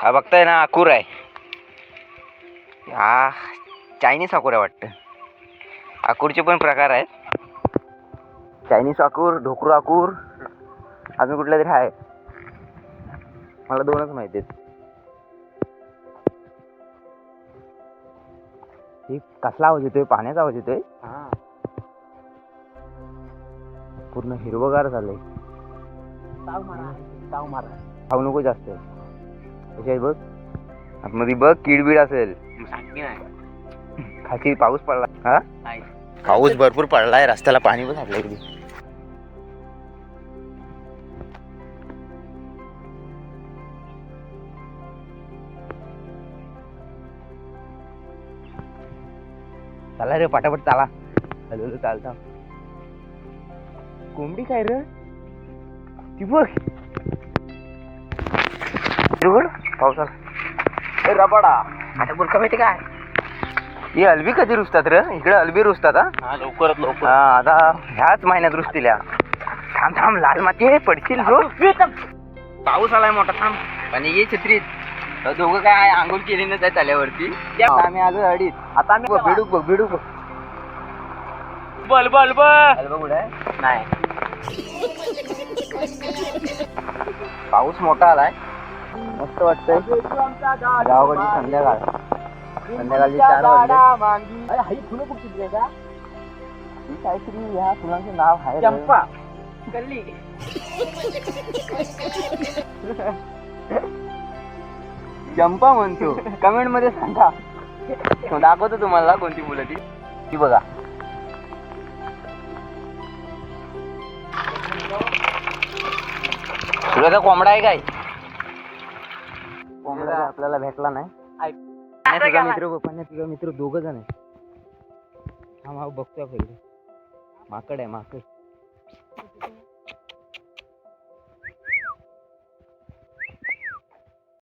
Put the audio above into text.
हा बघताय ना अकूर आहे. हा चायनीज अकूर आहे वाटतं. अकूरचे पण प्रकार आहेत. चायनीज अकूर ढोकरू अकूर अजून कुठलं तरी आहे मला दोनच माहिती आहेत. हे कसला आवाज येतोय? पाण्याचा आवाज येतोय? पूर्ण हिरवगार झालंय. खाऊ नको जास्त. आहे बघ. आतमध्ये बघ किडबीड असेल. खाची पाऊस पडला. हा? पाऊस भरपूर पडलाय रस्त्याला पाणी पण साठलंय कधी चला रे पटापट चाला. हॅलो हॅलो चालता. कोंबडी काय रे? ती बघ. बघ पावसाला रबाडा. आता माहिती काय? ही अलबी कधी रुजतात रे? इकडे अलबी रुजतात हा? हा लवकरात लवकर. हा आता ह्याच महिन्यात रुजतील या थांब थांब लाल माती आहे, पडशील जो पाऊस आलाय मोठा थांब. आणि ये छत्रीत. दोघं काय आंघोळ केली ना त्या तल्यावरती आता आम्ही आलो अडीच. आता आम्ही भिडूक बघ भिडूक बघ. बल नाही. पाऊस मोठा आलाय. मस्त वाटतंय. गावाकडची संध्याकाळ. संध्याकाळची चार वाजले. ही काहीतरी ह्या फुलांचे नाव आहे. चंपा. गल्ली चंपा म्हणतो. कमेंटमध्ये सांगा. दाखवतो तुम्हाला कोणती फुलं ती. ती बघा. तुला का कोंबडा आहे काय? आपल्याला भेटला नाही. तुझा मित्र पाण्यात तुझा मित्र दोघ जण आहे. हा हा बघतोय पहिले माकड आहे माकड.